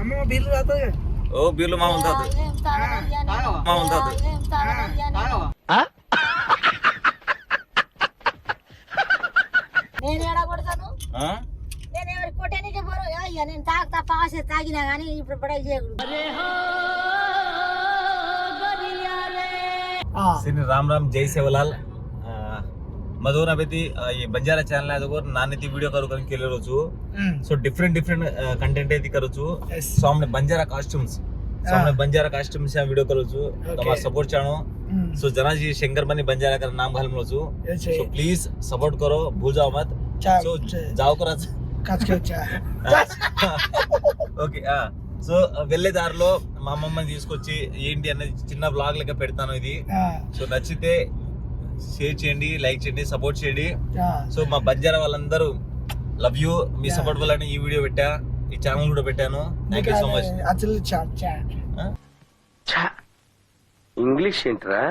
అమ్మమ్మ బీర్లు తాగుతుంది ఓ బీర్లు మామూలు తాగుతుంది మామూలు తాగుతుంది నేను? ఎడ కొడతాను? నేను ఎవరు కొట్టేనికి శ్రీ రామ్ రామ్ జై శివలాల్. मधुर अभी ये बंजारा चॅनल आहे त्यावर नाणे ती व्हिडिओ करू कारण केले रोजू सो डिफरंट डिफरंट कंटेंट आहे ती करूचू Yes. सो आमने बंजारा कॉस्ट्युम्स सो आमने बंजारा कॉस्ट्युम्स या व्हिडिओ करूचू તમારા સપોર્ટ ચાણો સો જનાજી શંકર બની બંજારા કર નામ ઘાલ મળું Yes, so yes. Please support કરો ભૂલ જાઓ મત ચાલ, సో ચાલ. జావ్ కరా కచ్చుకొచ్చా ఓకే సో వెళ్ళే దారిలో మా అమ్మమ్మని తీసుకొచ్చి ఏంటి అనేది చిన్న బ్లాగ్ లెక్క పెడతాను ఇది సో నచ్చితే షేర్ చేయండి లైక్ చేయండి సపోర్ట్ చేయండి సో మా బంజారా వాళ్ళందరూ love you me Yeah. Support వల్ల ఈ వీడియో పెట్టా ఈ ఛానల్ కూడా పెట్టాను థ్యాంక్ యూ సో మచ్ అసలు చా చా ఇంగ్లీష్ ఏంట్రా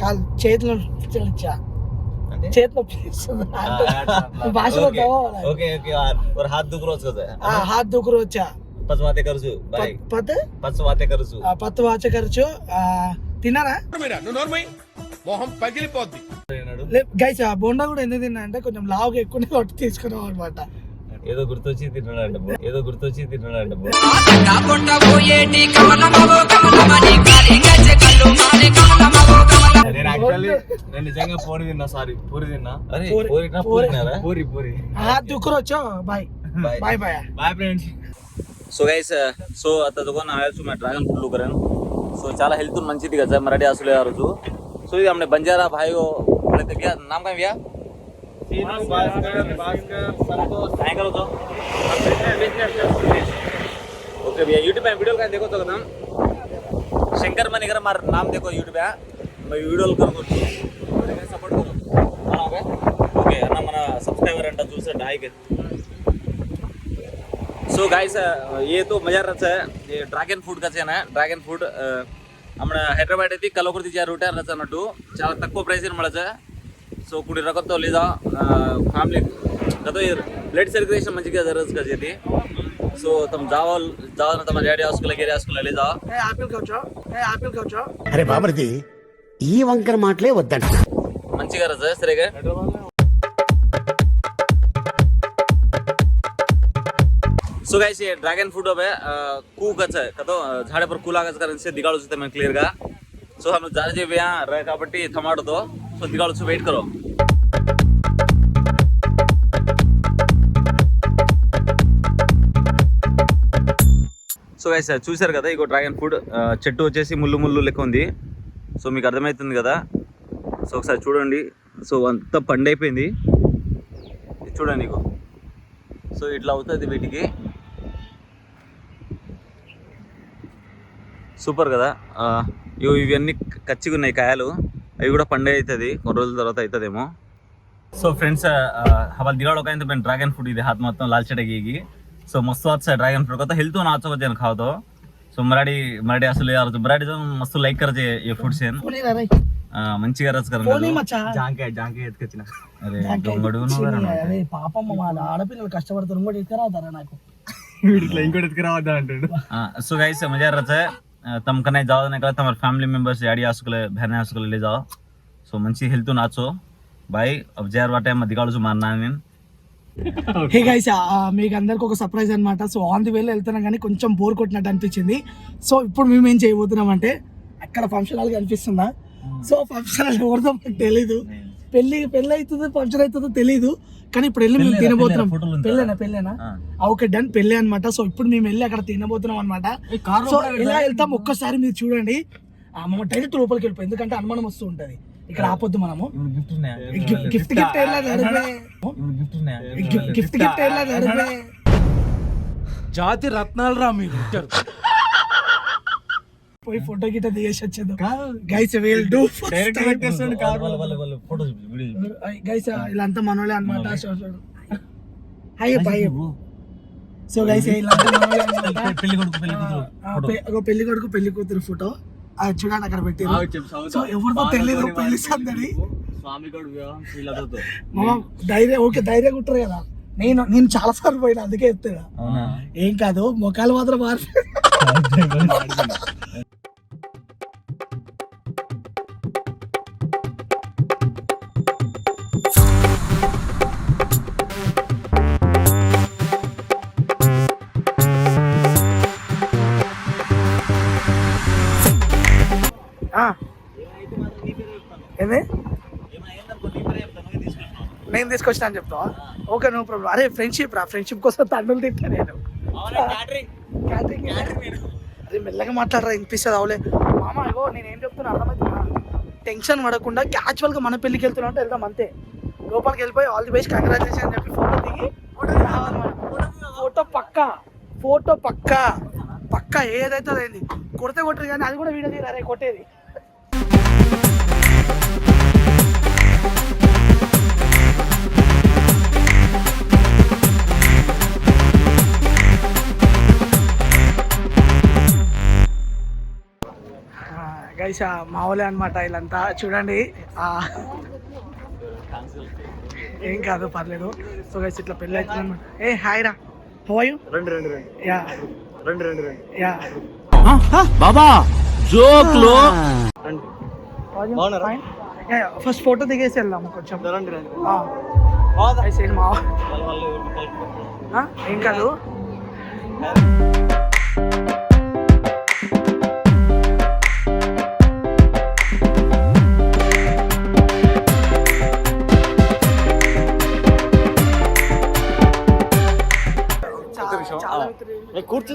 కాదు చేతిలో చా అంటే చేతిలో పిలుస్తుంది. భాషలో కావాలి. ఓకే ఓకే और हाथ दुख रोज కదా ఆ, హాత్ దుకురు వచ్చా పచ్చ వాతే కరుచు బాయ్ పత్ పచ్చ వాతే కరుచు ఆ, పత్తు వాచ ఖర్చు మొహం పగిలిపోద్ది. గైస్ ఆ బోండా కూడా ఎందుకు తిన్నా అంటే కొంచెం లావుగా ఎక్కువనే కొట్టి తీసుకున్నాం అనమాట ఏదో గుర్తొచ్చి తిన్నాడంట ఏదో గుర్తొచ్చి తిన్నాడంట నిజంగా పూరి తిన్నా సారీ పూరి తిన్నా. అరే puri puri puri puri దుక్కురొచ్చా bye bye bye bye friends so guys so అతను దుకాణం ఆయాల్సి మా డ్రాగన్ ఫ్రూట్లు కరాను సో చాలా హెల్త్ మంచిది కదా మరడి అసలు ఆ రోజు. સુધી हमने बंजारा भाई મળે તે ગયા નામ કાંઈ વ્યા करो तो? ओके भैया यूट्यूब में वीडियो का देखो तो नाम शंकर मनिकर मार नाम देखो यूट्यूब है। हाँ। मैं वीडियो कर तो दो सपोर्ट करो। ओके ना मन सब्सक्राइबर अंटा चूसे ढाई के। सो गाइस ये तो मज़ा रहता है ये ड्रैगन फ़ूड का चैन है। ड्रैगन फ़ूड మన హైదరాబాద్ అయితే కలవకుర్తి చేరు రూట్ రచ అన్నట్టు. చాలా తక్కువ ప్రైస్ મળે సో కుడి రకంతో లేదా ఫ్యామిలీ కదా బ్లడ్ సర్క్యులేషన్ మంచిగా జరగదు కదా ఇది సో తమ జావల్ జావల్ తమ డాడీ హాస్పిటల్ గేరి హాస్పిటల్ లేదా? ఏ ఆపిల్ కావచ్చా? ఏ ఆపిల్ కావచ్చా? అరే బామర్ది ఈ వంకర మాటలే వద్దంట. మంచిగా రచ సరేగా? सो गाइस ये ड्रैगन फ्रूट అవే है कू गच है कतो झाड़े पर कूला गच कारण से दिगाड़ो से मैं क्लियर का सो हम जा रहे यहाँ रहे काबट्टी थमाड़ सो से वेट करो। సో గైస్ చూసారు కదా ఇగో డ్రాగన్ ఫ్రూట్ చెట్టు వచ్చేసి ముళ్ళు ముళ్ళు లెక్క ఉంది. సో మీకు అర్థమవుతుంది కదా? సో ఒకసారి చూడండి. సో అంతా పండైపోయింది. చూడండి ఇగో. సో ఇట్లా అవుతుంది వీటికి. సూపర్ కదా. ఇవన్నీ కచ్చిగా ఉన్నాయి కాయలు. అవి కూడా పండుగ అవుతుంది కొన్ని రోజుల తర్వాత అవుతుందేమో సో ఫ్రెండ్స్ వాళ్ళు దిగాడు ఒక అయితే డ్రాగన్ ఫ్రూట్ ఇది హాత్ మొత్తం లాల్ లాల్చడగి సో మస్తు వచ్చా డ్రాగన్ ఫ్రూట్. కొత్త హెల్త్ నాచవచ్చు నేను కావతో సో మరాడి మరాడి అసలు ఇవ్వచ్చు మరాడి మస్తు లైక్ ఈ ఫ్రూట్స్ మంచిగా రసకరం జాంకాయ జాంకాయ ఎత్తుకొచ్చిన. ఆడపిల్లలు కష్టపడతారు. సో గైస్ మజారు రచ तम कने जाओ ने कहा तुम्हारे फैमिली मेंबर्स डैडी हास्कुले बहन हास्कुले ले जाओ సో మంచి హెల్త్ నాచో బాయ్ अब जार वाटे मत दिगाड़ो मारना నేను హే గైస్ మీకు అందరికి ఒక సర్ప్రైజ్ అన్నమాట సో ఆన్ ది వేలో వెళ్తున్నాం కానీ కొంచెం బోర్ కొట్టినట్టు అనిపించింది సో ఇప్పుడు మేము ఏం చేయబోతున్నాం అంటే అక్కడ ఫంక్షన్ హాల్ కనిపిస్తుందా సో ఫంక్షన్ హాల్ ఎవరిదో మాకు తెలీదు పెళ్లి పెళ్లి అవుతుందో ఫంక్షన్ అవుతుందో తెలీదు కానీ ఇప్పుడు వెళ్ళి మేము పెళ్ళేనా? తినబోతున్నాం. పెళ్ళేనా? పెళ్ళేనా. ఓకే డన్ పెళ్ళి అనమాట సో ఇప్పుడు మేము వెళ్ళి అక్కడ తినబోతున్నాం అనమాట సో ఇలా వెళ్తాం ఒక్కసారి మీరు చూడండి. ఆ, మనం డైరెక్ట్ లోపలికి వెళ్ళిపోయి ఎందుకంటే అనుమానం వస్తూ ఉంటది. ఇక్కడ ఆపొద్దు మనము. Gift gift gift? Gift gift జాతి రత్నాలు రా మీరు పోయి ఫోటో గిట్ట దిగేసి వచ్చేద్దాం. గైస్ విల్ డూ డైరెక్ట్ పెట్టేస్తాడు కారు గైస్ వీళ్ళంతా మనోళ్ళే అనమాట హాయ్ బాయ్ సో గైస్ వీళ్ళంతా అన్నమాట. పెళ్ళి కొడుకు పెళ్ళి కూతురు పెళ్ళి కొడుకు పెళ్ళి కూతురు ఫోటో అది చూడండి అక్కడ పెట్టారు సో ఎవరితో తెలియదు పెళ్ళి సందడి. స్వామి ధైర్యం ఓకే ధైర్యం ఉంటారు కదా. నేను నేను చాలా సార్లు పోయినా అందుకే చెప్తాను అవునా? ఏం కాదు మొఖాలు మాత్రం మారి తీసుకొచ్చిన అని చెప్తావా? ఓకే నో ప్రాబ్లం అరే ఫ్రెండ్షిప్ రా ఫ్రెండ్షిప్ కోసం తండ్రులు తింటా నేను. క్యాటరింగ్ అరే మెల్లగా మాట్లాడరా వినిపిస్తుంది అవలే మామ ఇగో నేను ఏం చెప్తున్నా అర్థమవుతుందా టెన్షన్ పడకుండా క్యాచువల్గా మన పెళ్ళికి వెళ్తున్నా అంటే వెళ్దాం అంతే. లోపలికి వెళ్ళిపోయి ఆల్ ది బెస్ట్ కంగ్రాచులేషన్ అని చెప్పి ఫోటో దిగి ఫోటో పక్క. ఫోటో పక్క. పక్క ఏదైతే అదైంది. కొడితే కొట్టరు కానీ అది కూడా వీడియో తీరా రే కొట్టేది. గైస్ మా వాళ్ళే అనమాట వీళ్ళంతా. చూడండి. ఆ, ఏం కాదు పర్లేదు. సో గైస్ ఇట్లా పెళ్ళి అవుతుంది ఏ హాయ్ రా. హోయ్ రెండు రెండు రెండు. యా. రెండు రెండు రెండు. యా. బాబా జోక్లు? ఫస్ట్ ఫోటో దిగేసి వెళ్దాం కొంచెం. రండి రండి మా? ఏం కాదు.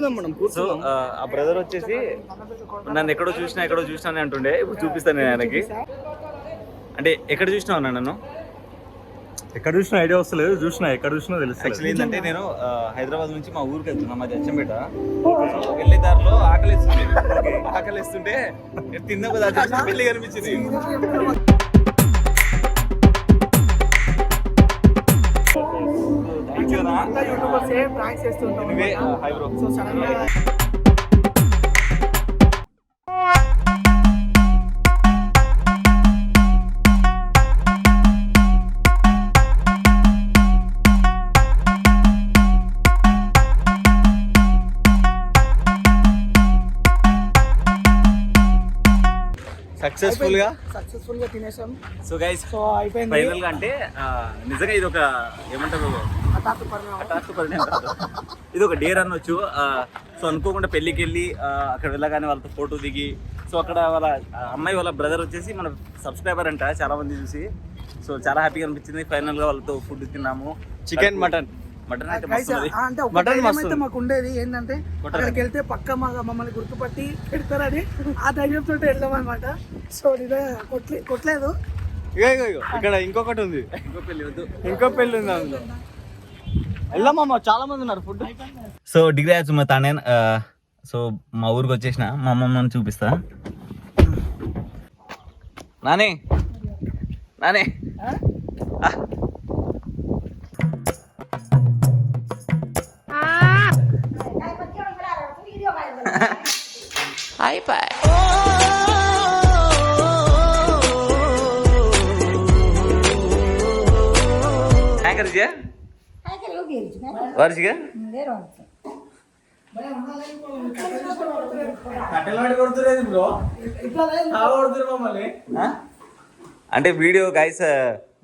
కూర్చుందాం మనం సో కూర్చుందాం. ఆ బ్రదర్ వచ్చేసి నన్ను ఎక్కడో చూసినా ఎక్కడో చూసినా అని అంటుండే. ఇప్పుడు చూపిస్తాను నేను ఆయనకి. అంటే ఎక్కడ చూసినావు అన్న నన్ను? ఎక్కడ చూసినా ఐడియా వస్తలేదు చూసినా ఎక్కడ చూసినా యాక్చువల్లీ తెలుస్తుంది ఏంటంటే నేను ఆ, హైదరాబాద్ నుంచి మా ఊరికి వెళ్తున్నా మాది అచ్చంపేట. సో వెళ్ళే దారిలో ఆకలిస్తుంది ఆకలిస్తుంటే నేను తిన్న చూసి పెళ్ళి కనిపించింది. Anyway, uh, hi bro. So సడన్గా సక్సెస్ఫుల్గా సక్సెస్ఫుల్గా తినేసాం. సో గైస్ సో అయిపోయింది. ఫైనల్గా అంటే నిజంగా ఇది ఒక ఏమంటారు? ఇది ఒక డేర్ అనొచ్చు. సో అనుకోకుండా పెళ్ళికి వెళ్ళి ఆ, అక్కడ వెళ్ళగానే వాళ్ళతో ఫోటో దిగి సో అక్కడ వాళ్ళ అమ్మాయి వాళ్ళ బ్రదర్ వచ్చేసి మన సబ్స్క్రైబర్ అంట చాలా మంది చూసి. సో చాలా హ్యాపీగా అనిపించింది. ఫైనల్గా వాళ్ళతో ఫుడ్ తిన్నాము. చికెన్ మటన్ మటన్ అంటే మటన్ అయితే మాకు ఉండేది. ఏంటంటే అక్కడికి వెళ్తే పక్క మా మమ్మల్ని గుర్తుపట్టి పెడతారని ఆ ధైర్యంతో వెళ్ళాం అనమాట సో ఇదే కొట్లే కొట్టలేదు. ఇగో ఇగో ఇగో. ఇక్కడ ఇంకొకటి ఉంది. ఇంకో పెళ్ళి వద్దు. ఇంకో పెళ్ళి ఉంది అందులో. చాలా మంది ఉన్నారు. ఫుడ్. సో డిగ్రీ అయ్యచ్చు మా తానే సో మా ఊరికి వచ్చేసిన మా అమ్మమ్మని చూపిస్తా. నాని నాని. ఆ. వరుసగా అంటే వీడియో గైస్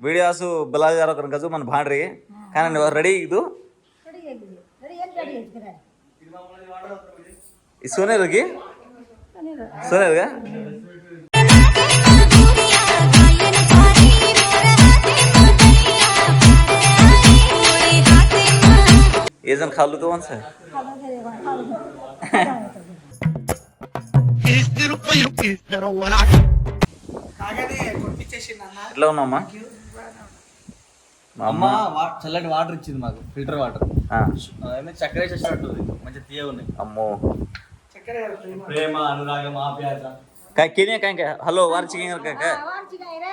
వీడియోస్ బిలాజ్ గారు ఒకరు గజు మన బాంಡ್ರಿ కానీ రెడీ ಇದು ಸೋನೇರ್ಗೆ ಸೋನೇರ್ಗ ఏజన్ ఖాలు తో వన్ సార్ కాగానే కొట్టించేసింది అన్న ఎట్లా ఉన్నామ్మా మా అమ్మ అమ్మ వా- చల్లటి వాటర్ ఇచ్చింది మాకు ఫిల్టర్ వాటర్ ఆ, అవన్నీ చక్కెర వేసేసినట్టు మంచిగా తీయ ఉన్నాయి అమ్మో ప్రేమ అనురాగం ఆప్యాయత काय केली काय काय हॅलो वारची काय काय काय वारची काय रे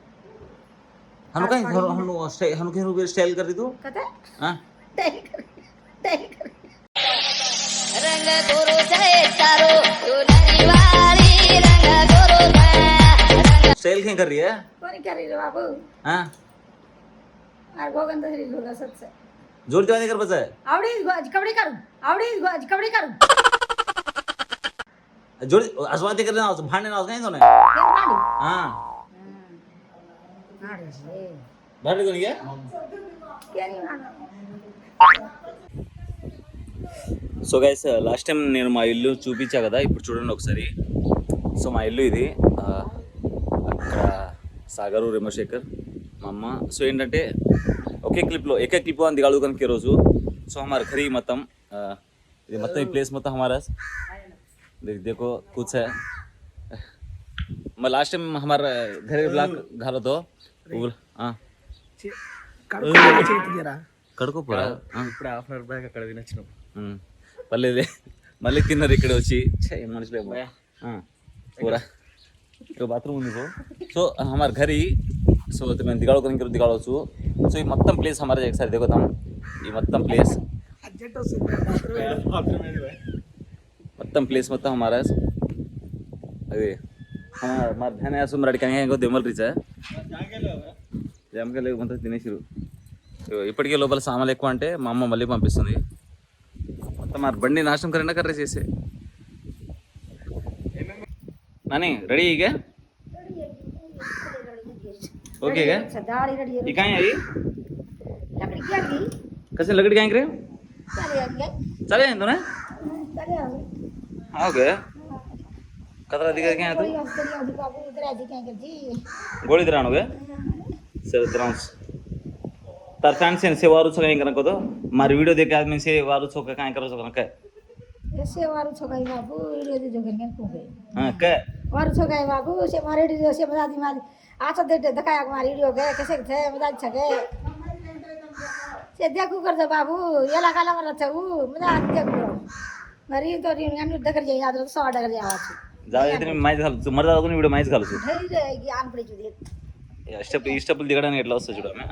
हाँ, हाँ, हाँ। हम कहीं घर हम लोग हम कहीं रूबे स्टाइल कर रही तू? कते? हाँ। स्टाइल कर स्टाइल कर। रंग गोरो जाए चारो स्टाइल कहीं कर रही है? कौन कर रही है बाबू? हाँ। और गोगन तो रही लोला सच ज़ोर ज़ोर कर बस है? आवड़ी आज कबड़ी करूँ? आवड़ी आज कबड़ी करूँ? ज़ोर आसवादी कर रहा हूँ भाने ना उसका नहीं हाँ। मांडी हे भांडे कोणी घ्या केली मांडी సో గైస్ లాస్ట్ టైం నేను మా ఇల్లు చూపించా కదా ఇప్పుడు చూడండి ఒకసారి సో మా ఇల్లు ఇది ఆ, అక్కడ సాగరు రిమశేఖర్ మా అమ్మ సో ఏంటంటే ఒకే క్లిప్లో ఏకే క్లిప్ అని దిగాడు కనుక ఈరోజు సో हमारा घर ही మొత్తం ఆ, ఇది మొత్తం ఈ ప్లేస్ మొత్తం हमारा देख देखो कुछ है मैं लास्ट टाइम हमारा घर ब्लॉक घर तो ऊर हाँ కడుపు చేతి జరా కడుకోపోరా ఇప్పుడు హాఫ్ అన్ అవర్ బ్యాక్ అక్కడ వినొచ్చినాం ఉమ్. మళ్ళీ ఇదే. మళ్ళీ తిన్నారు ఇక్కడ వచ్చి ఛే, ఏం మనుషులే అబ్బా. ఆ, పూరా ఇక్కడ బాత్రూమ్ ఉంది బ్రో సో हमारे घर ही సో మేము దిగాడుకోనికి దిగాడవచ్చు సో ఈ మొత్తం ప్లేస్ हमारा ఒకసారి దిగుతాం ఈ మొత్తం ప్లేస్ అర్జెంట్ వస్తుంది మొత్తం ప్లేస్ మొత్తం हमारा అది మా ధ్యాన యాసం రెడీ కానీ ఇంకో దెమ్మలు రీచా జామకాయ లేకపోతే తినేసిరు ఇగో ఇప్పటికే లోపల సామాన్లు ఎక్కువ అంటే మా అమ్మ మళ్ళీ పంపిస్తుంది మొత్తం మరి బండి నాశనం కరెండా కర్రీ చేసే నాని రెడీ ಈಗ ओके क्या दाढ़ी रेडी ये कहाँ है ये लकड़ी क्या की कैसे लकड़ी कहाँ करे चले आएंगे चले हैं ना चले आएंगे हाँ गए कतरा दिखा क्या है कोई अफसरी अभी बाबू इधर आ जी क्या कर जी तू गोली दिरानो तर फ्रेंड्स फ़ैन से सेवा रुचो काय करन को तो मार वीडियो देख आदमी सेवा रुचो का काय करो सो का सेवा रुचो काय बाबू? वीडियो दे जोगन के को हाँ के वार छो काय बाबू? से मारे दे से बता दी मारी आ तो दे दे दकाया मारी वीडियो के कैसे थे बता छ के से देखो कर दे बाबू. ये लगा ला मरा छऊ मज़ा देखू. मारी तो रिंग आणि दकर जाई आदर 100 डगर जावा जाऊ इतने माहिती घालतो मर्दा कोणी व्हिडिओ माहिती घालतो रे ज्ञान पडे స్టెప్ ఈ స్టెప్పులు దిగడానికి ఎట్లా వస్తుంది చూడమే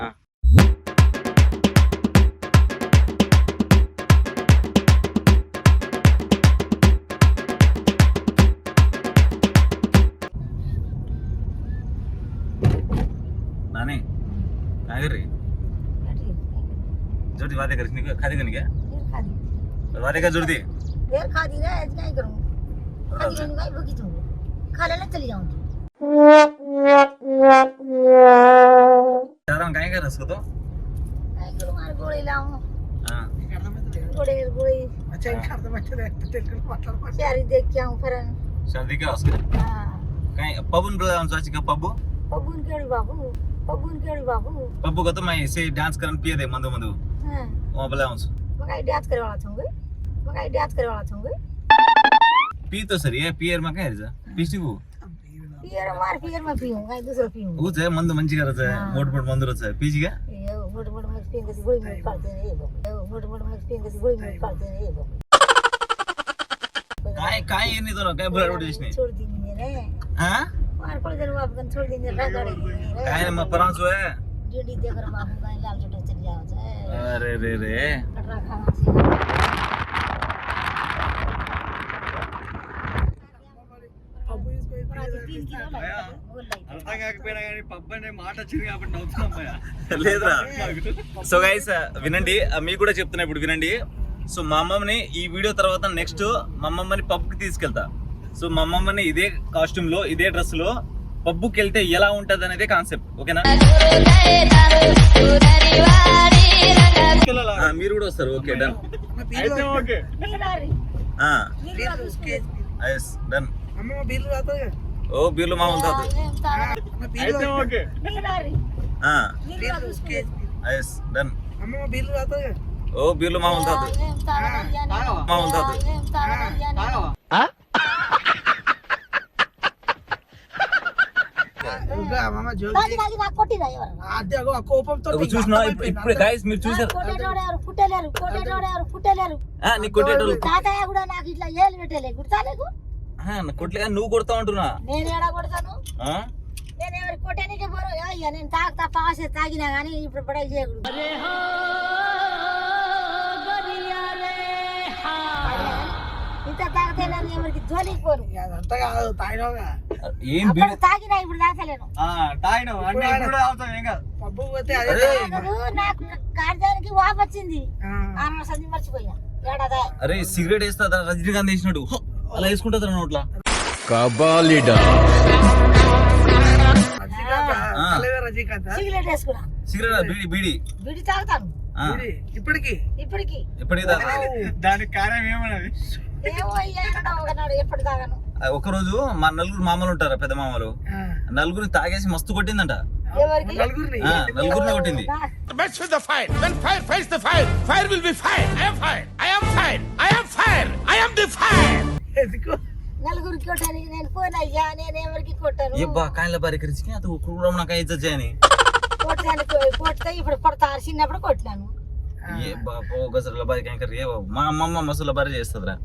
नानी काय कर रही जोरती बातें कर रही खादी करनी क्या खा दी बातें क्या जोरती देर खा दी रे आज क्या करूं खा दी नहीं भाई भूखी तू खा लेना चली जाऊंगी चार काय रस होतो तो करू मला गोळी लावून हाँ थोड़े गोळी अच्छा एक अर्धा मच्छर आहे ते वाटलं पाहिजे यारी देख के आऊँ फरन सर्दी का असं काय पबन ब्रदर आमचा चिका पब्बू पब्बून केळी बाबू पब्बून केळी बाबू पब्बू का तो मैं ऐसे डांस करन पिए दे मंदो मंदो हाँ वो बोला आऊँ मगाई डांस करवाला छंगे मगाई डांस करवाला छंगे पी तो सर ये पियर में कह रहा पीसी को पियर मार पियर में पिऊं काय दुसरं पिऊं ऊच आहे मंद मंची करायचं आहे मोठ मोठ मंदुरच आहे पीची का ये मोठ मोठ मग पिऊं कधी गोळी मिळत काढते रे बाबू मोठ मोठ मग पिऊं कधी गोळी मिळत काढते रे बाबू काय काय आहे नाही तुला काय बुलाड చేసినాయి छोड़ देंगे रे हा मार पड़ जरूर बाबू कन छोड़ देंगे रगड़े काय रे मग परांचो आहे डीडी देकर बाबू का लाल छोटे चल जाओ से अरे रे रे कटरा खाना से సో గైస్ వినండి మీకు కూడా చెప్తున్నా ఇప్పుడు వినండి. సో మా అమ్మమ్మని ఈ వీడియో తర్వాత నెక్స్ట్ మా అమ్మమ్మని పబ్కి తీసుకెళ్తా. సో మా అమ్మమ్మని ఇదే కాస్ట్యూమ్లో ఇదే డ్రెస్లో పబ్బుకి వెళ్తే ఎలా ఉంటుంది అనేది కాన్సెప్ట్ ఓకేనా? మీరు కూడా వస్తారు ఓకే డన్ డన్ ఓ బీర్లు మామూలు తాత ఓ బీర్లు మామూలు తాత మామూలు తాత చూసిన ఇప్పుడు గైస్ మీరు కొట్టేటోడు తాతయ్య కూడా నాకు ఇట్లా ఏలు పెట్టలేదు. గుర్తాలేదు కొట్టలే కానీ నువ్వు కొడతా ఉంటున్నా నేను ఏడా కొడతాను? ఆ? నేను ఎవరు కొట్టడానికి పోరు అయ్యా నేను తాగుతా పాసే తాగినా కానీ ఇప్పుడు పడే చేయకూడదు. ఇంత తాగితే నేను ఎవరికి జోలికి పోను అదంతా కాదు తాగినావుగా. ఏం అప్పుడు బీడు? తాగినా ఇప్పుడు తాగలేను. ఆ, తాగినావు అంటే ఇప్పుడు కూడా తాగుతాం ఏం కాదు. పబ్బు పోతే అదే అరే తాగదు, నాకు కార్యానికి వాపు వచ్చింది. ఆ, సంధి ఏడాదా? అరే సిగరెట్ వేస్తా రజనీకాంత్ వేసినాడు. హో, అలా వేసుకుంటుందా నోట్లా. కబాలిడా. సిగరెట్ వేసుకున్నా సిగరెట్ బీడి బీడి. బిడి తాగుతాను. ఇప్పటికి? ఇప్పటికి. ఎప్పటికి తాగుతా? దానికి కారణం ఏమన్నది? ఆ, ఒకరోజు మా నలుగురు మామలు ఉంటారా పెద్ద మామలు. నలుగురిని తాగేసి మస్తు కొట్టిందంట. నలుగురిని? కొట్టింది. with the fire. When fire fights the fire, fire will be fire. ఎందుకు? నలుగురికి కొట్టడానికి నేను పోయినయ్యా నేను ఎవరికి కొట్టాను? ఏ బా కాయల బారికరించి అది కూడా నాకు ఇజ్జత్ చేయని కొడితే ఇప్పుడు పడతారు చిన్నప్పుడు కొట్టినాను. ఏ బాబో గజల బారి మా అమ్మమ్మ మసుల బారి చేస్తుందిరా.